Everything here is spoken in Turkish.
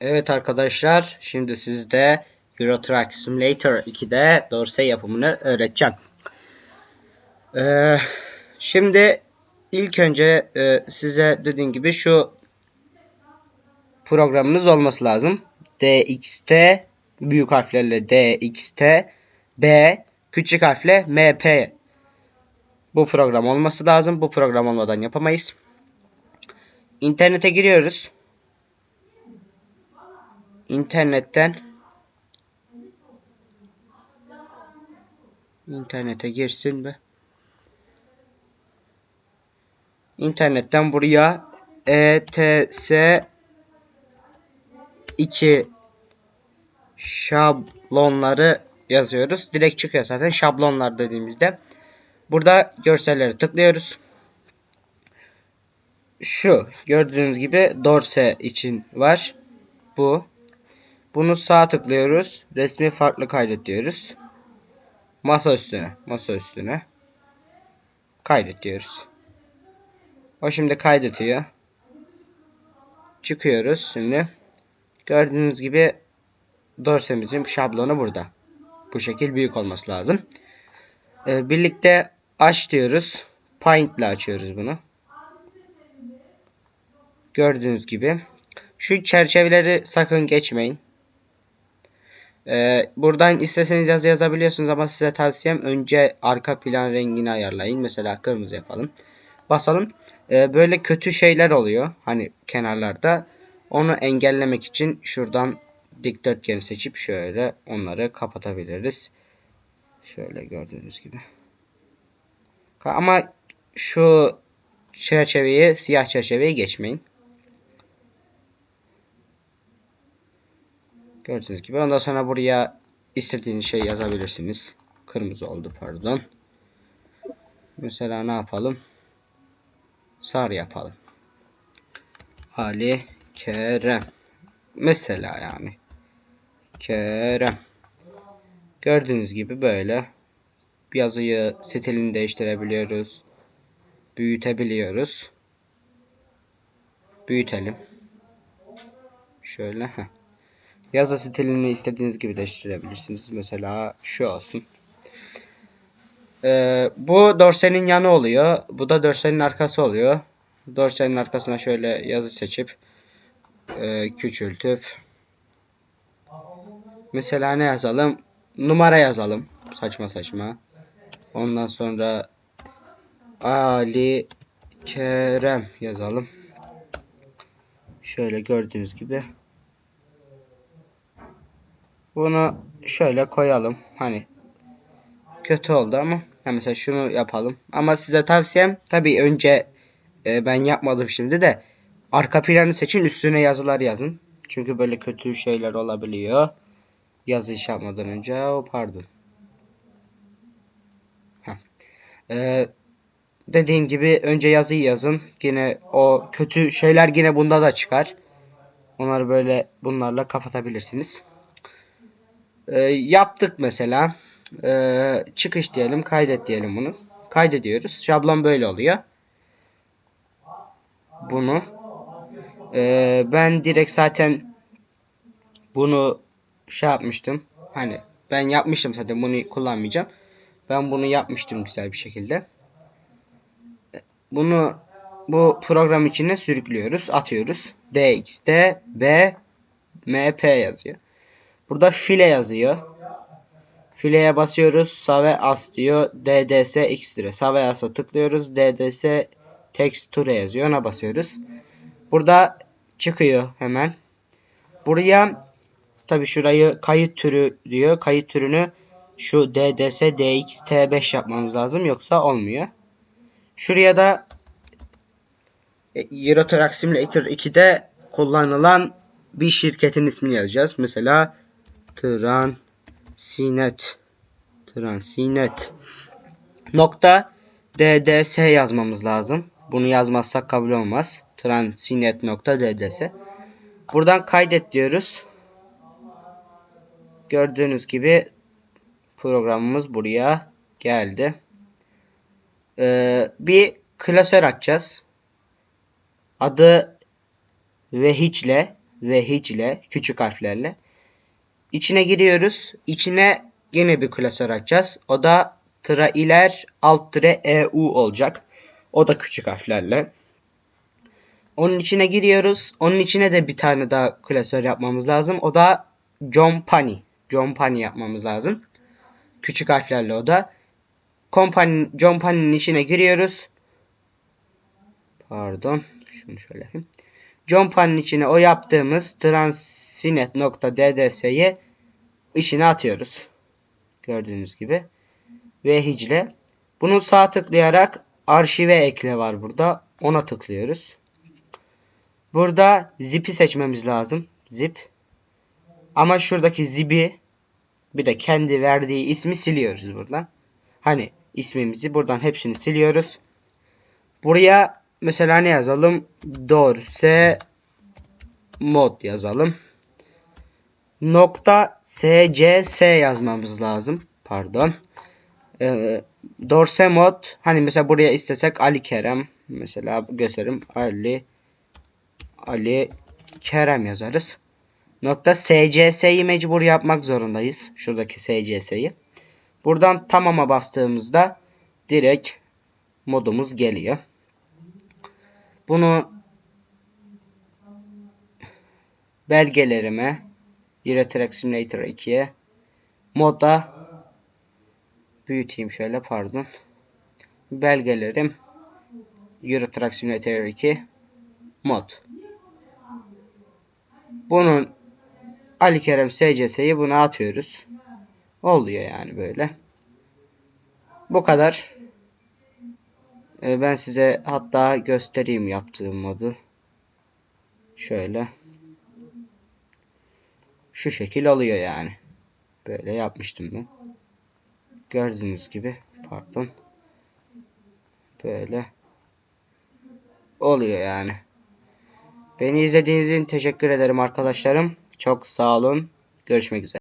Evet arkadaşlar, şimdi sizde Euro Truck Simulator 2'de dorse yapımını öğreteceğim. Ee, şimdi ilk önce e, size dediğim gibi şu programınız olması lazım. DXT büyük harflerle DXT B küçük harfle MP bu program olması lazım. Bu program olmadan yapamayız. İnternete giriyoruz. İnternetten internete girsin be. İnternetten buraya ETS 2 şablonları yazıyoruz. Direkt çıkıyor zaten şablonlar dediğimizde. Burada görselleri tıklıyoruz. Şu gördüğünüz gibi dorse için var. Bu. Bunu sağ tıklıyoruz. Resmi farklı kaydet diyoruz. Masa üstüne. Masa üstüne. Kaydet diyoruz. O şimdi kaydetiyor. Çıkıyoruz şimdi. Gördüğünüz gibi dorsemizin şablonu burada. Bu şekil büyük olması lazım. Ee, birlikte aç diyoruz. Paint ile açıyoruz bunu. Gördüğünüz gibi. Şu çerçeveleri sakın geçmeyin. Ee, buradan isteseniz yazı yazabiliyorsunuz ama size tavsiyem önce arka plan rengini ayarlayın. Mesela kırmızı yapalım. Basalım. Ee, böyle kötü şeyler oluyor. Hani kenarlarda. Onu engellemek için şuradan dikdörtgeni seçip şöyle onları kapatabiliriz. Şöyle gördüğünüz gibi. Ama şu çerçeveyi, siyah çerçeveyi geçmeyin. Gördüğünüz gibi. Ondan sonra buraya istediğiniz şey yazabilirsiniz. Kırmızı oldu pardon. Mesela ne yapalım? Sarı yapalım. Ali Kerem. Mesela yani. Kerem. Gördüğünüz gibi böyle yazıyı stilini değiştirebiliyoruz. Büyütebiliyoruz. Büyütelim. Şöyle. Heh. Yazı stilini istediğiniz gibi değiştirebilirsiniz. Mesela şu olsun. Ee, bu dorsenin yanı oluyor. Bu da dorsenin arkası oluyor. Dorsenin arkasına şöyle yazı seçip e, küçültüp mesela ne yazalım? Numara yazalım. Saçma saçma. Ondan sonra Ali Kerem yazalım. Şöyle gördüğünüz gibi. Bunu şöyle koyalım. Hani kötü oldu ama ha mesela şunu yapalım. Ama size tavsiyem tabii önce e, ben yapmadım şimdi de arka planı seçin üstüne yazılar yazın. Çünkü böyle kötü şeyler olabiliyor. Yazı iş yapmadan önce. O pardon. Ee, dediğim gibi önce yazıyı yazın. Yine o kötü şeyler yine bunda da çıkar. Onları böyle bunlarla kapatabilirsiniz. Ee, yaptık mesela. Ee, çıkış diyelim, kaydet diyelim bunu. Kaydediyoruz. Şablon böyle oluyor. Bunu. Ee, ben direkt zaten bunu şey yapmıştım. Hani ben yapmıştım zaten bunu kullanmayacağım. Ben bunu yapmıştım güzel bir şekilde. Bunu bu program içine sürüklüyoruz, atıyoruz. DXT B MP yazıyor. Burada file yazıyor. Fileye basıyoruz. Save as diyor. DDS extra. Save as'a tıklıyoruz. DDS texture yazıyor. Ona basıyoruz. Burada çıkıyor hemen. Buraya tabi şurayı kayıt türü diyor. Kayıt türünü şu DDS DX T5 yapmamız lazım. Yoksa olmuyor. Şuraya da e, Euro Simulator 2'de kullanılan bir şirketin ismini yazacağız. Mesela Transinet Transinet nokta DDS yazmamız lazım. Bunu yazmazsak kabul olmaz. Transinet nokta DDS. Buradan kaydet diyoruz. Gördüğünüz gibi programımız buraya geldi. Ee, bir klasör açacağız. Adı ve hiçle ve hicle küçük harflerle. İçine giriyoruz. İçine yine bir klasör açacağız. O da trailer alt tire EU olacak. O da küçük harflerle. Onun içine giriyoruz. Onun içine de bir tane daha klasör yapmamız lazım. O da Company. Company yapmamız lazım. Küçük harflerle o da. Company, Company'nin içine giriyoruz. Pardon. Şunu şöyle yapayım. Company'nin içine o yaptığımız transinet.dds'yi içine atıyoruz. Gördüğünüz gibi. Ve hicle. Bunu sağ tıklayarak arşive ekle var burada. Ona tıklıyoruz. Burada zip'i seçmemiz lazım. Zip. Ama şuradaki zip'i bir de kendi verdiği ismi siliyoruz buradan. Hani ismimizi buradan hepsini siliyoruz. Buraya mesela ne yazalım? Dorse mod yazalım. Nokta scc yazmamız lazım. Pardon. Ee, Dorse mod hani mesela buraya istesek Ali Kerem mesela gösterim Ali Ali Kerem yazarız. Nokta SCS'yi mecbur yapmak zorundayız. Şuradaki SCS'yi. Buradan tamama bastığımızda direkt modumuz geliyor. Bunu belgelerime Euro Truck Simulator 2'ye moda büyüteyim şöyle pardon. Belgelerim Euro Truck Simulator 2 mod. Bunun Ali Kerem SCS'yi buna atıyoruz. Oluyor yani böyle. Bu kadar. Ee, ben size hatta göstereyim yaptığım modu. Şöyle. Şu şekil oluyor yani. Böyle yapmıştım ben. Gördüğünüz gibi. Pardon. Böyle. Oluyor yani. Beni izlediğiniz için teşekkür ederim arkadaşlarım. Çok sağ olun. Görüşmek üzere.